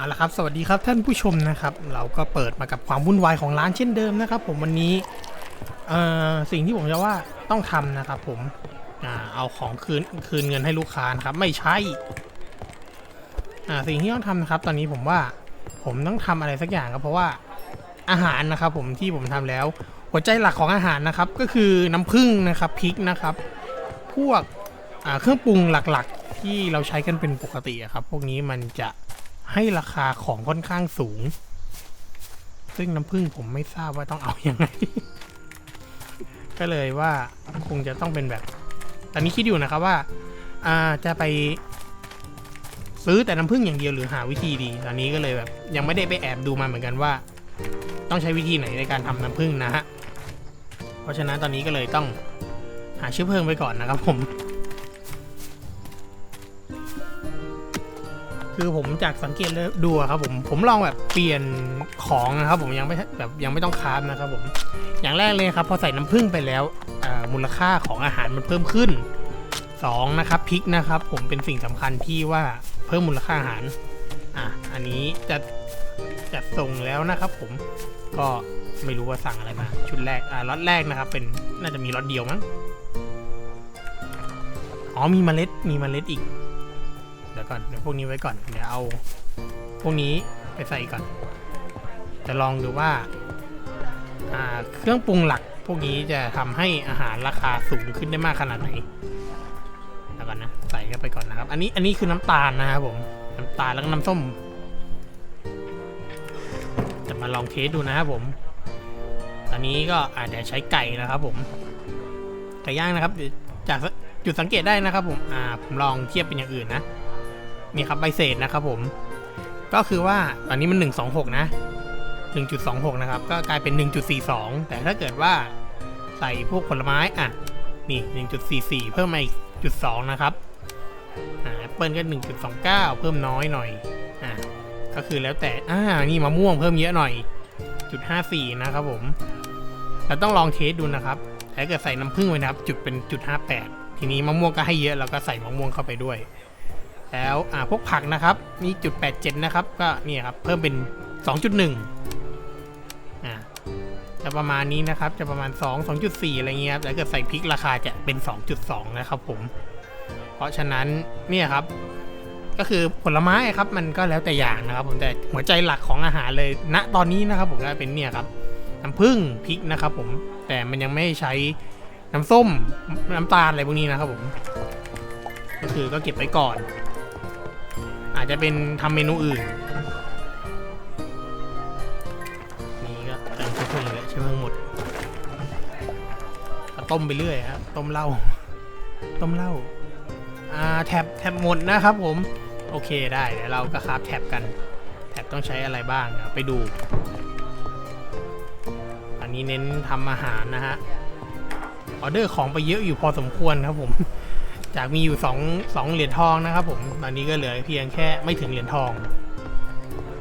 เอาละครับสวัสดีครับท่านผู้ชมนะครับ เราก็เปิดมากับความวุ่นวายของร้านเช่นเดิมนะครับ ผมวันนี้เอ่อสิ่งที่ผมจะว่าต้องทำนะครับ ผมอ่าเอาของคืนคืนเงินให้ลูกค้านะครับ ไม่ใช่อ่าสิ่งที่ต้องทำนะครับ ตอนนี้ผมว่าผมต้องทำอะไรสักอย่างครับเพราะว่าอาหารนะครับ ผมที่ผมทำแล้ว หัวใจหลักของอาหารนะครับ ก็คือน้ำผึ้งนะครับพริกนะครับ พวกเครื่องปรุงหลักๆ ที่เราใช้กันเป็นปกติครับ พวกนี้มันจะ ให้ราคาของค่อนข้างสูง ซึ่งน้ำผึ้งผมไม่ทราบว่าต้องเอาอยัางไง ก็เลยว่าคงจะต้องเป็นแบบ ตอนนี้คิดอยู่นะครับว่าอ่าจะไปซื้อแต่น้ำผึ้งอย่างเดียวหรือหาวิธีดี ตอนนี้ก็เลยแบบ ยังไม่ได้ไปแอบดูมาเหมือนกันว่า ต้องใช้วิธีไหนในการทำน้ำผึ้งนะฮะ เพราะฉะนั้นตอนนี้ก็เลยต้องหาเชื้อเพลิงไปก่อนนะครับผม คือผมจากสังเกตเลยดูอะครับผมผมลองแบบเปลี่ยนของนะครับ ผมยังไม่แบบยังไม่ต้องคราฟนะครับผมอย่างแรกเลยครับพอใส่น้ำผึ้งไปแล้วมูลค่าของอาหารมันเพิ่มขึ้นสองนะครับพริกนะครับ ผมเป็นสิ่งสำคัญที่ว่าเพิ่มมูลค่าอาหารอะอันนี้จะจัดส่งแล้วนะครับ ผมก็ไม่รู้ว่าสั่งอะไรมา ชุดแรกอ่าล็อตแรกนะครับ เป็นน่าจะมีล็อตเดียวมั้งอ๋อมีเมล็ดมีเมล็ดอีก เดี๋ยวก่อนเดี๋ยวพวกนี้ไว้ก่อน เดี๋ยวเอาพวกนี้ไปใส่ก่อน จะลองดูว่าาเครื่องปรุงหลักพวกนี้จะทำให้อาหารราคาสูงขึ้นได้มากขนาดไหนเดี๋ยวก่อนนะใส่เข้าไปก่อนนะครับ อันนี้อันนี้คือน้ำตาลนะครับผมน้ำตาลแล้วก็น้ำส้ม จะมาลองเทสดูนะครับผมตอนนี้ก็อาจจะใช้ไก่นะครับผมไก่ย่างนะครับจากจุดสังเกตได้นะครับผมอ่าผมลองเทียบเป็นอย่างอื่นนะ นี่ครับใบเศษนะครับผม ก็คือว่าตอนนี้มัน 126 นะ 1.26 นะครับ ก็กลายเป็น 1.42 แต่ถ้าเกิดว่าใส่พวกผลไม้อะนี่ 1.44 เพิ่มมาอีกจุด2นะครับอ่าแอปเปิลก็ 1.29 เพิ่มน้อยหน่อยอ่าก็คือแล้วแต่อ่านี่มะม่วงเพิ่มเยอะหน่อยจุด54 นะครับผมเราต้องลองเทสดูนะครับถ้าเกิดใส่น้ำผึ้งไว้นะครับ จุดเป็นจุด58ทีนี้มะม่วงก็ให้เยอะเราก็ใส่มะม่วงเข้าไปด้วย แล้วอ่าพวกผักนะครับนี่จุด87 นะครับ ก็เนี่ยครับ เพิ่มเป็น 2.1อ่าจะประมาณนี้นะครับ จะประมาณ 2 2.4 อะไรเงี้ยครับแต่ถ้าเกิดใส่พริกราคาจะเป็น 2.2 นะครับผม เพราะฉะนั้นเนี่ยครับ ก็คือผลไม้ครับ มันก็แล้วแต่อย่างนะครับ ผม แต่หัวใจหลักของอาหารเลยณตอนนี้นะครับ ผมก็เป็นเนี่ยครับ น้ำผึ้งพริกนะครับผม แต่มันยังไม่ใช้น้ำส้ม น้ำตาลอะไรพวกนี้นะครับผม ก็คือก็เก็บไว้ก่อน อาจจะเป็นทำเมนูอื่น นี่ก็เติมเชื้อเพลิงเลยเชื้อเพลิงหมดต้มไปเรื่อยครับต้มเหล้าต้มเหล้าอ่าแท็บแท็บหมดนะครับผม โอเคได้เดี๋ยวเราก็คราฟแท็บกัน แท็บต้องใช้อะไรบ้างไปดู อันนี้เน้นทำอาหารนะฮะออเดอร์ของไปเยอะอยู่พอสมควรครับผม จากมีอยู่2 2เหรียญทองนะครับผมตอนนี้ก็เหลือเพียงแค่ไม่ถึงเหรียญทอง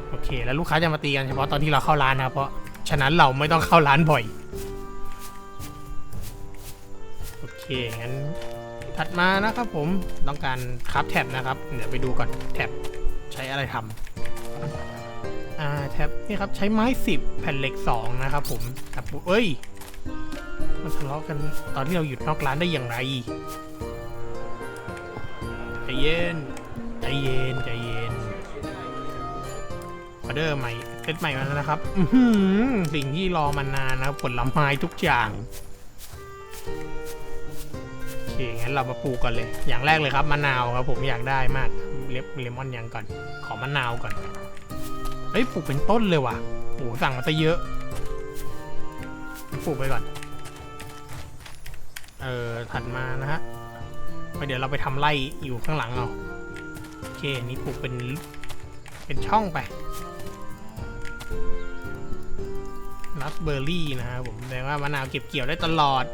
โอเค แล้วลูกค้าจะมาตีกันเฉพาะตอนที่เราเข้าร้านนะเพราะฉะนั้นเราไม่ต้องเข้าร้านบ่อย โอเค งั้นถัดมานะครับผมต้องการคับแท็บนะครับ เดี๋ยวไปดูก่อนแท็บใช้อะไรทำอ่าแท็บนี่ครับใช้ไม้สิบแผ่นเหล็กสองนะครับผมกับเอ้ยมันทะเลาะกันตอนที่เราหยุดนอกร้านได้อย่างไร ใจเย็น ใจเย็น ใจเย็นออเดอร์ใหม่เซตใหม่มาแล้วนะครับสิ่งที่รอมานานนะผลไม้ทุกอย่างโอเคงั้นเรามาปลูกกันเลย อย่างแรกเลยครับมะนาวครับ ผมอยากได้มากเลมเลมอนยังก่อน ขอมะนาวก่อนเฮ้ยปลูกเป็นต้นเลยว่ะโอ้สั่งมาซะเยอะปลูกไปก่อน เออถัดมานะฮะ ไปเดี๋ยวเราไปทำไร่อยู่ข้างหลังเอาโอเคนี่ปลูกเป็นเป็นช่องไปรัสเบอร์รี่นะฮะผมแปลว่ามะนาวเก็บเกี่ยวได้ตลอด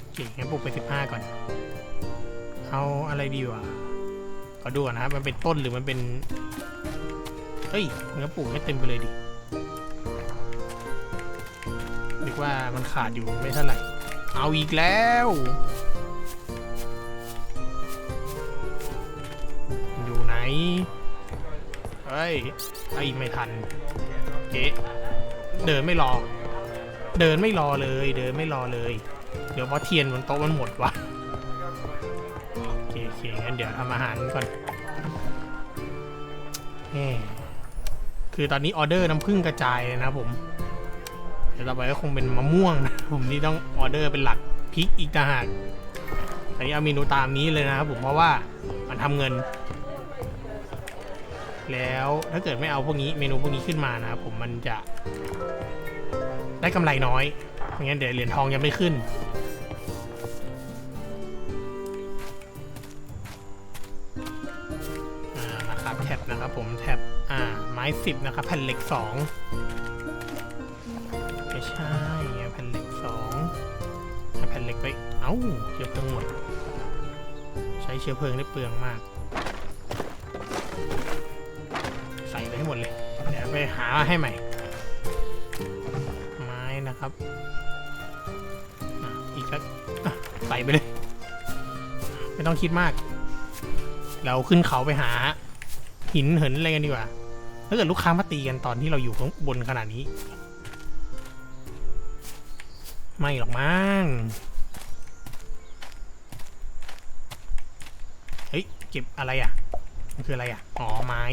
โอเคงั้นปลูกไป 15 ก่อน เอาอะไรดีวะก็ดูก่อนนะครับ มันเป็นต้นหรือมันเป็น เฮ้ยงั้นปลูกให้เต็มไปเลยดิ นึกว่ามันขาดอยู่ไม่เท่าไหร่ เอาอีกแล้วเฮ้ยไอ้ไม่ทันเจ๊เดินไม่รอ เดินไม่รอเลย เดินไม่รอเลย เดี๋ยวเพราะเทียนบนโต๊ะมันหมดวะโอเคโอเคงั้นเดี๋ยวทำอาหารก่อนแหมคือตอนนี้ออเดอร์น้ำผึ้งกระจายเลยนะผม ดี๋ยวต่อไปก็คงเป็นมะม่วงนะผมนี่ต้องออเดอร์เป็นหลักพริกอีกต่างหากอันนี้เอาเมนูตามนี้เลยนะครับผมเพราะว่ามันทำเงิน แล้วถ้าเกิดไม่เอาพวกนี้เมนูพวกนี้ขึ้นมานะครับผมมันจะ ได้กำไรน้อยไม่งั้นเดี๋ยวเหรียญทองยังไม่ขึ้นนะครับแท็บนะครับผมแท็บอ่าไม้สิบนะครับแผ่นเหล็กสอง ไม่ใช่แผ่นเหล็กสองเอาแผ่นเหล็กไป เอ้าเชื้อเพลิงหมด ใช้เชื้อเพลิงได้เปลืองมาก ใส่ไปให้หมดเลย เดี๋ยวไปหาให้ใหม่ ไม้นะครับอีกสักใส่ไปเลย ไม่ต้องคิดมาก เราขึ้นเขาไปหา หินเหินอะไรกันดีกว่าถ้าเกิดลูกค้ามาตีกันตอนที่เราอยู่ข้างบนขนาดนี้ ไม่หรอกมั้งเฮ้ย เก็บอะไรอะ มันคืออะไรอะ อ๋อ ไม้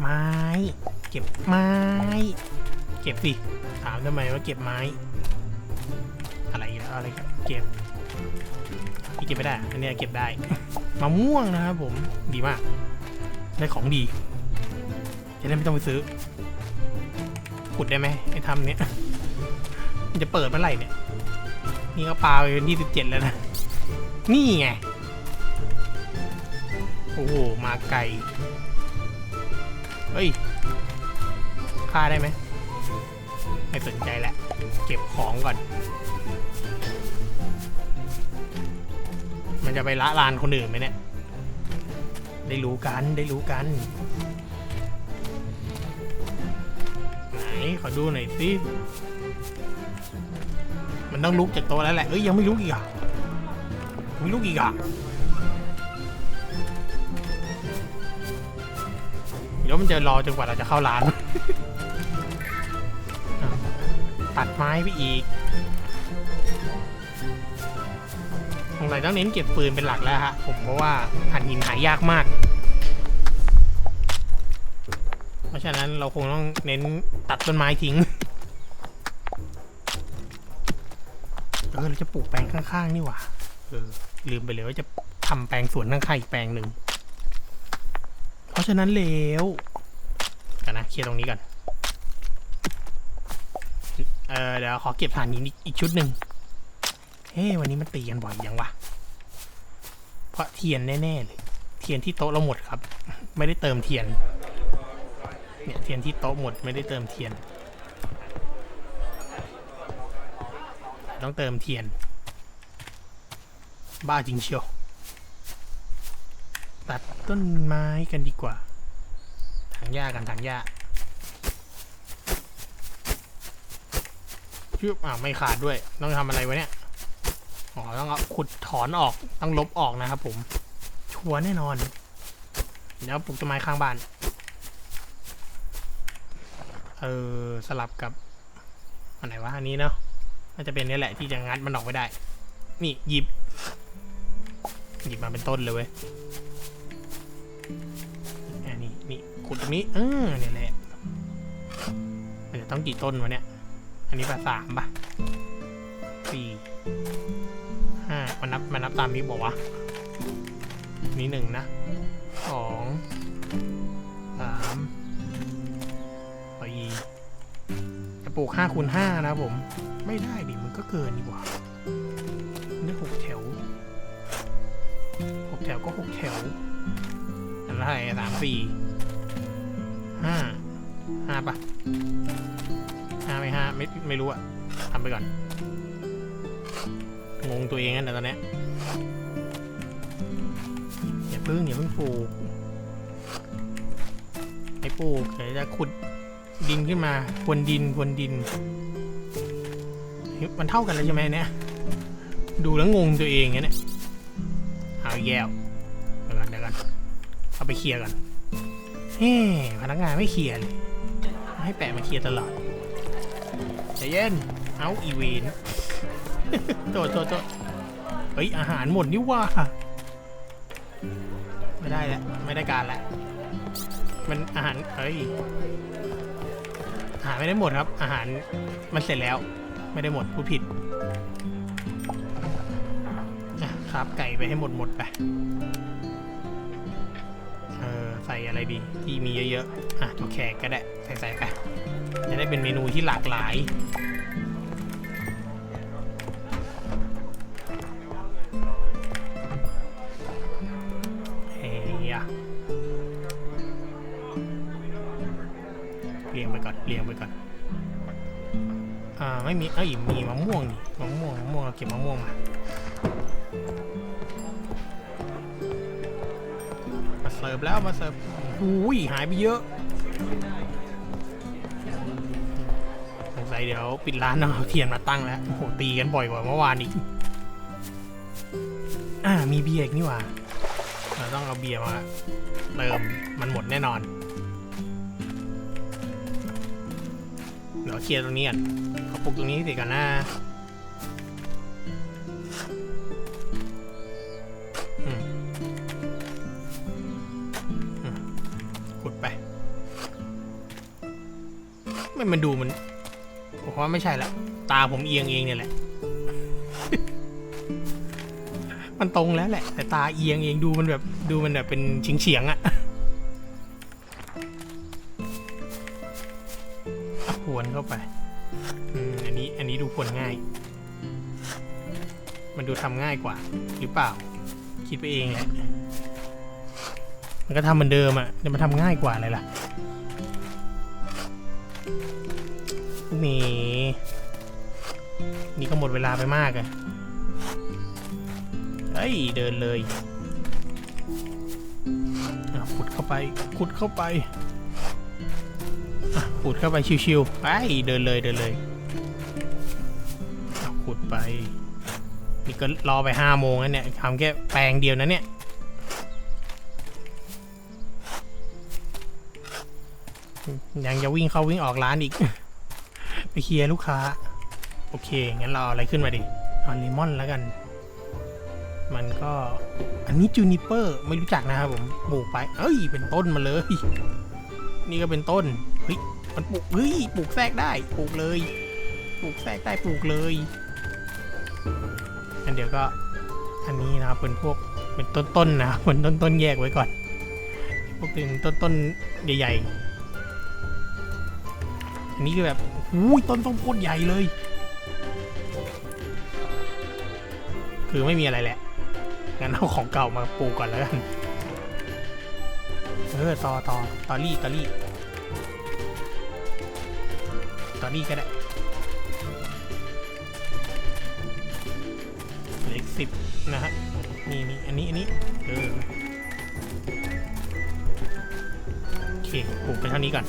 ไม้ เก็บไม้ เก็บสิ ถามทำไมว่าเก็บไม้ อะไรอีกแล้วอะไรครับเก็บนี่เก็บไม่ได้ อันนี้เก็บได้ มะม่วงนะครับผม ดีมาก ได้ของดี จะได้ไม่ต้องไปซื้อ ขุดได้ไหมไอ้ทำเนี้ยมันจะเปิดเมื่อไหร่เนี่ย นี่ก็ปาไปเป็นที่สิบเจ็ดแล้วนะ นี่ไง โอ้โห มาไกล เฮ้ยฆ่าได้ไหมไม่สนใจแหละ เก็บของก่อน มันจะไปละลานคนอื่นไหมเนี่ย ได้รู้กัน ได้รู้กัน ขอดูหน่อยสิ มันต้องลุกจากโต๊ะแล้วแหละ เอ้ยยังไม่ลุกอีกอะไม่ลุกอีกอะเดี๋ยวมันจะรอจนกว่าเราจะเข้าร้าน ตัดไม้ไปอีกสงสัยต้องเน้นเก็บปืนเป็นหลักแล้วฮะ ผมเพราะว่าหันหินหายากมาก เพราะฉะนั้นเราคงต้องเน้นตัดต้นไม้ทิ้งเออเราจะปลูกแปลงข้างๆนี่หว่าเออลืมไปเลยว่าจะทำแปลงสวนข้างๆอีกแปลงหนึ่งเพราะฉะนั้นแล้วกันนะเคลียร์ตรงนี้ก่อนเออเดี๋ยวขอเก็บฐานหินอีกอีกชุดหนึ่งเฮ้วันนี้มันตีกันบ่อยยังวะเพราะเทียนแน่ๆเลย เทียนที่โต๊ะเราหมดครับ ไม่ได้เติมเทียน เนี่ยเทียนที่โต๊ะหมดไม่ได้เติมเทียน ต้องเติมเทียน บ้าจริงเชียวตัดต้นไม้กันดีกว่าถังหญ้ากันถังหญ้าชืบอ่าไม่ขาดด้วย ต้องทำอะไรวะเนี่ย อ๋อ ต้องเอาขุดถอนออก ต้องลบออกนะครับผม ชัวร์แน่นอนเดี๋ยวปลูกต้นไม้ข้างบ้าน เออสลับกับอันไหนวะอันนี้เนาะน่าจะเป็นนี่แหละที่จะงัดมันออกไม่ได้ นี่หยิบ หยิบมาเป็นต้นเลยเว้ยอันนี้นี่ขุดตรงนี้เออเนี่ยแหละมันจะต้องกี่ต้นวะเนี่ย อันนี้ป่ะสามป่ะสี่ห้ามันนับมันนับตามนี้บอกว่านี่หนึ่งนะสองสาม ปลูกห้าคูณห้านะผม ไม่ได้ดิมันก็เกินดีกว่าได้หกแถวหกแถวก็หกแถวอันละไรสามสี่ห้าห้าปะห้าไม่ห้าไม่ไม่รู้อะทำไปก่อน งงตัวเองกันแต่ตอนเนี้ยอย่าพิ่งอย่าพิ่งปลูกให้ปลูกเดี๋ยวจะขุด ดินขึ้นมาพวนดินพวนดิน มันเท่ากันแล้วใช่ไหมเนี่ย ดูแล้วงงตัวเองเนี่ยเอาแย่วเดี๋ยวกันเดี๋ยวกันเอาไปเคลียร์กันเฮ้พนักงานไม่เคลียร์เลยให้แปะมาเคลียร์ตลอดใจเย็นเอาอีเวนโทษโทษโทษเฮ้ยอาหารหมดนี่ว่า ไม่ได้แล้วไม่ได้การแล้วมันอาหารเอ้ย อาหารไม่ได้หมดครับ อาหารมันเสร็จแล้ว ไม่ได้หมดผู้ผิดอะครับไก่ไปให้หมดหมดไป เออใส่อะไรดี ที่มีเยอะๆ อะตัวแขกก็ได้ ใส่ใส่ไป จะได้เป็นเมนูที่หลากหลาย เรียงไปก่อนเรียงไปก่อน อ่าไม่มีเอ้ยมีมะม่วงนี่มะม่วงมะม่วงเราเก็บมะม่วงมามาเสิร์ฟแล้วมาเสิร์ฟอุ้ยหายไปเยอะสงสัยเดี๋ยวปิดร้านเอาเทียนมาตั้งแล้วโอ้โหตีกันบ่อยกว่าเมื่อวานอีกอ่ามีเบียร์อีกนี่หว่าเราต้องเอาเบียร์มาเติมมันหมดแน่นอน เขียวเคลียร์ตรงนี้ก่อนขอปลุกตรงนี้สร็จก่อนนะอืมอืมขุดไป ไม่มันดูมันผมว่าไม่ใช่ละ ตาผมเอียงเองเนี่ยแหละ มันตรงแล้วแหละ แต่ตาเอียงเองดูมันแบบ ดูมันแบบเป็นเฉียงๆอะอ่ รือเปล่า คิดไปเองแหละมันก็ทำเหมือนเดิมอะแต่มันทำง่ายกว่าเลยล่ะนี่นี่ก็หมดเวลาไปมากอะเฮ้ย เดินเลยอะขุดเข้าไปขุดเข้าไปอะขุดเข้าไปชิวๆไปเดินเลยเดินเลยอะขุดไป นี่ก็รอไปห้าโมงแล้วเนี่ยทำแค่แปลงเดียวนะเนี่ยยังจะวิ่งเข้าวิ่งออกร้านอีก ไปเคลียร์ลูกค้า โอเค งั้นเราเอาอะไรขึ้นมาดิเอาเลมอนแล้วกัน มันก็อันนี้จูนิเปอร์ไม่รู้จักนะครับผมปลูกไป เอ้ย เป็นต้นมาเลย นี่ก็เป็นต้น เฮ้ย มันปลูก เฮ้ย ปลูกแทรกได้ ปลูกเลย ปลูกแทรกได้ปลูกเลย อันเดี๋ยวก็อันนี้นะครับเป็นพวกเป็นต้นๆนะครับเป็นต้นๆแยกไว้ก่อน พวกเป็นต้นๆใหญ่ๆ อันนี้คือแบบอุ้ยต้นต้นโคตรใหญ่เลย คือไม่มีอะไรแหละ งั้นเอาของเก่ามาปลูกก่อนแล้วกันเออต่อต่อตอรี่ตอรี่ตอรี่ก็ได้ นะฮะนี่นี่อันนี้อันนี้เออโอเคปลูกไปเท่านี้ก่อน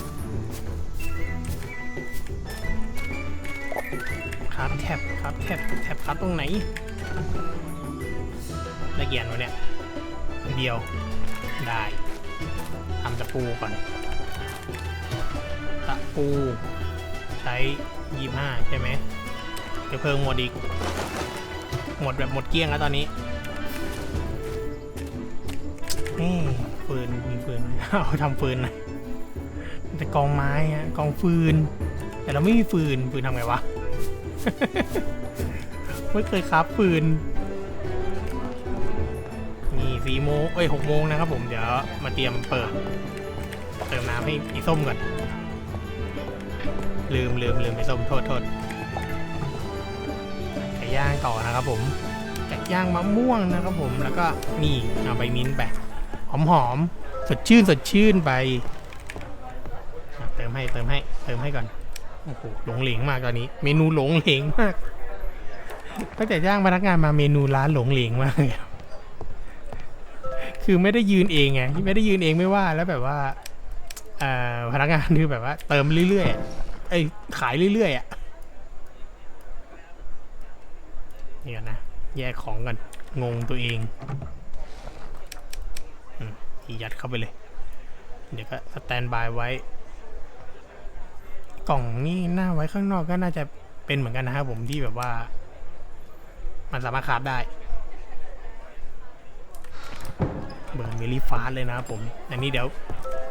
ครับแท็บครับแท็บแท็บครับตรงไหนละเอียดวะเนี่ยเดียวได้ทำตะปูก่อนตะปู ใช้ยี่ห้าใช่ไหมเดี๋ยวเพิ่งหมดอีก หมดแบบหมดเกลี้ยงแล้วตอนนี้นี่ฟืนมีฟืนเอาทำฟืนนะแต่กองไม้อะกองฟืน แต่เราไม่มีฟืนฟืนทำไงวะไม่เคยครับฟืนนี่สี่โมงเอ้ยหกโมงนะครับผมเดี๋ยวมาเตรียมเปิดเติมน้ำให้อีส้มก่อนลืมลืมลืมไปส้มโทษโทษ ย่างต่อนะครับผมไก่ย่างมะม่วงนะครับผมแล้วก็นี่เอาใบมิ้นไปหอมหอมๆสดชื่นสดชื่นไปเติมให้เติมให้เติมให้ก่อนโอ้โหหลงเหลงมากตอนนี้ เมนูหลงเหลงมากตั้งแต่จ้างพนักงานมาเมนูร้านหลงเหลงมากคือไม่ได้ยืนเองไงไม่ได้ยืนเองไม่ว่าแล้วแบบว่าพนักงานคือแบบว่า เติมเรื่อยๆไอ้ขายเรื่อยๆอะ นี่ก่อนนะ แยกของกัน งงตัวเองยัดเข้าไปเลย เดี๋ยวก็สแตนบายไว้ กล่องนี่หน้าไว้ข้างนอกก็น่าจะเป็นเหมือนกันนะครับผมที่แบบว่า มันสามารถคาฟได้ เบิร์นเวลี่ฟาสเลยนะครับผม อันนี้เดี๋ยว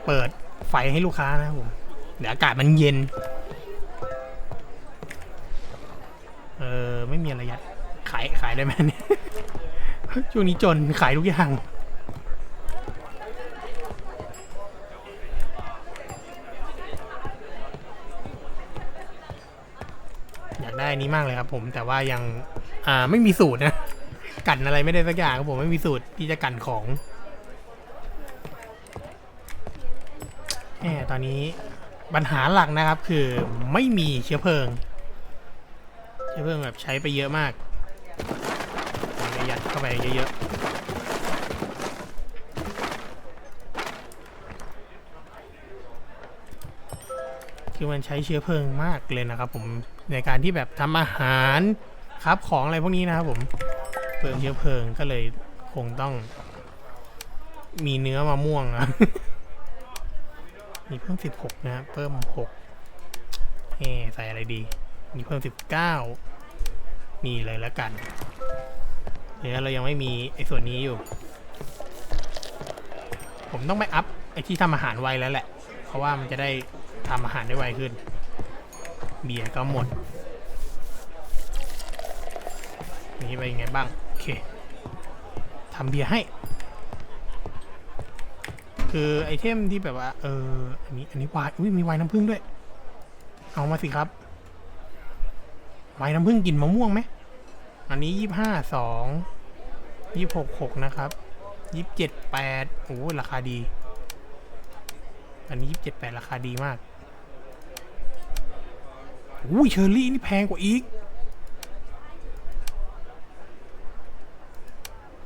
เปิดไฟให้ลูกค้านะครับผม เดี๋ยวอากาศมันเย็นายได้ไหมเนี่ยช่วงนี้จนขายทุกอย่างอยากได้นนี้มากเลยครับผมแต่ว่ายังอ่าไม่มีสูตรนะกันอะไรไม่ได้สักอย่างครับผมไม่มีสูตรที่จะกันของแหมตอนนี้ปัญหาหลักนะครับคือไม่มีเชื้อเพลิง เชื้อเพลิงแบบใช้ไปเยอะมาก ไปเยอะๆ คือมันใช้เชื้อเพลิงมากเลยนะครับผม ในการที่แบบทำอาหารครับของอะไรพวกนี้นะครับผมเปลืองเชื้อเพลิงก็เลยคงต้อง มีเนื้อมะม่วงอะมีเพิ่มสิบหกนะเพิ่มหกเอใส่อะไรดี มีเพิ่มสิบเก้ามีเลยแล้วกัน เดี๋ยวเรายังไม่มีไอ้ส่วนนี้อยู่ ผมต้องไปอัพไอ้ที่ทำอาหารไวแล้วแหละ เพราะว่ามันจะได้ทำอาหารได้ไวขึ้น เบียร์ก็หมด นี่ไปยังไงบ้าง โอเคทำเบียร์ให้ คือไอเทมที่แบบว่า เออ อันนี้ อันนี้วาย อุ้ยมีวายน้ำผึ้งด้วย เอามาสิครับ วายน้ำผึ้งกินมะม่วงไหม อันนี้ยี่ห้าสองยี่หกหกนะครับยี่เจ็ดแปดโอ้ราคาดี อันนี้ยี่เจ็ดแปดราคาดีมากอุ้ยเชอร์รี่นี่แพงกว่าอีก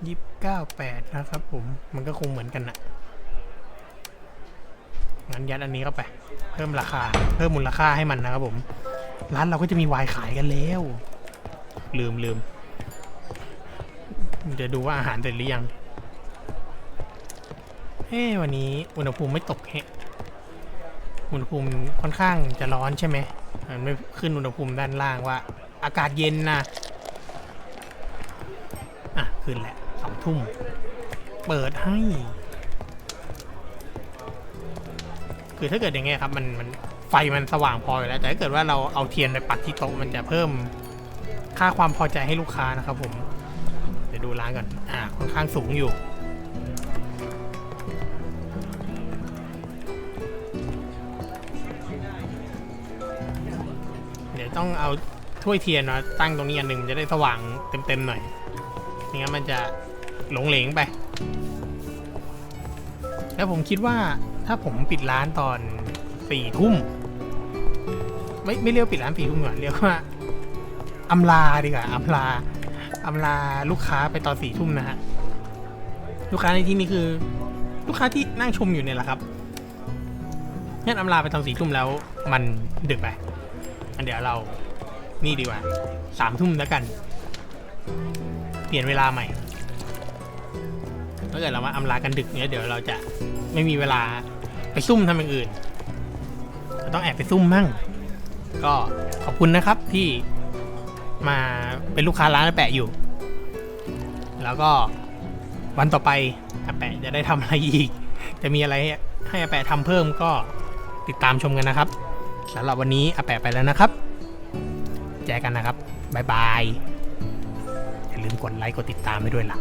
ยี่เก้าแปดนะครับผม มันก็คงเหมือนกันนะงั้นยัดอันนี้เข้าไป เพิ่มราคา เพิ่มมูลค่าให้มันนะครับผม ร้านเราก็จะมีไวน์ขายกันแล้ว ลืมลืม จะดูว่าอาหารเสร็จหรือยัง เฮ้วันนี้อุณหภูมิไม่ตกแฮะอุณหภูมิค่อนข้างจะร้อนใช่ไหมมันไม่ขึ้นอุณหภูมิด้านล่างว่า อากาศเย็นนะอะขึ้นแหละสองทุ่ม เปิดให้ คือถ้าเกิดอย่างเงี้ยครับมันมันไฟมันสว่างพออยู่แล้ว แต่ถ้าเกิดว่าเราเอาเทียนไปปักที่โต๊ะมันจะเพิ่มค่าความพอใจให้ลูกค้านะครับผม ดูร้านก่อน อ่า ค่อนข้างสูงอยู่ เดี๋ยวต้องเอาถ้วยเทียนมาตั้งตรงนี้อันหนึ่งจะได้สว่างเต็มๆหน่อยไม่งั้นมันจะหลงเหลงไป แล้วผมคิดว่าถ้าผมปิดร้านตอนสี่ทุ่ม ไม่ไม่เรียกปิดร้านสี่ทุ่มก่อนเรียกว่าอำลาดีกว่าอำลา อำลาลูกค้าไปตอนสี่ทุ่มนะฮะ ลูกค้าในที่นี้คือ ลูกค้าที่นั่งชมอยู่เนี่ยแหละครับงั้นอำลาไปตอนสี่ทุ่มแล้ว มันดึกไป อันเดี๋ยวเรา นี่ดีกว่าสามทุ่มแล้วกัน เปลี่ยนเวลาใหม่ ถ้าเกิดเรามาอำลากันดึกเนี้ยเดี๋ยวเราจะไม่มีเวลาไปซุ่มทำอย่างอื่น ต้องแอบไปซุ่มมั่ง ก็ขอบคุณนะครับที่ มาเป็นลูกค้าร้านอาแปะอยู่ แล้วก็วันต่อไปอาแปะจะได้ทำอะไรอีก จะมีอะไรให้อาแปะทำเพิ่มก็ติดตามชมกันนะครับสำหรับวันนี้อาแปะไปแล้วนะครับแจอกันนะครับ บ๊ายบาย อย่าลืมกดไลค์ กดติดตามไปด้วยล่ะ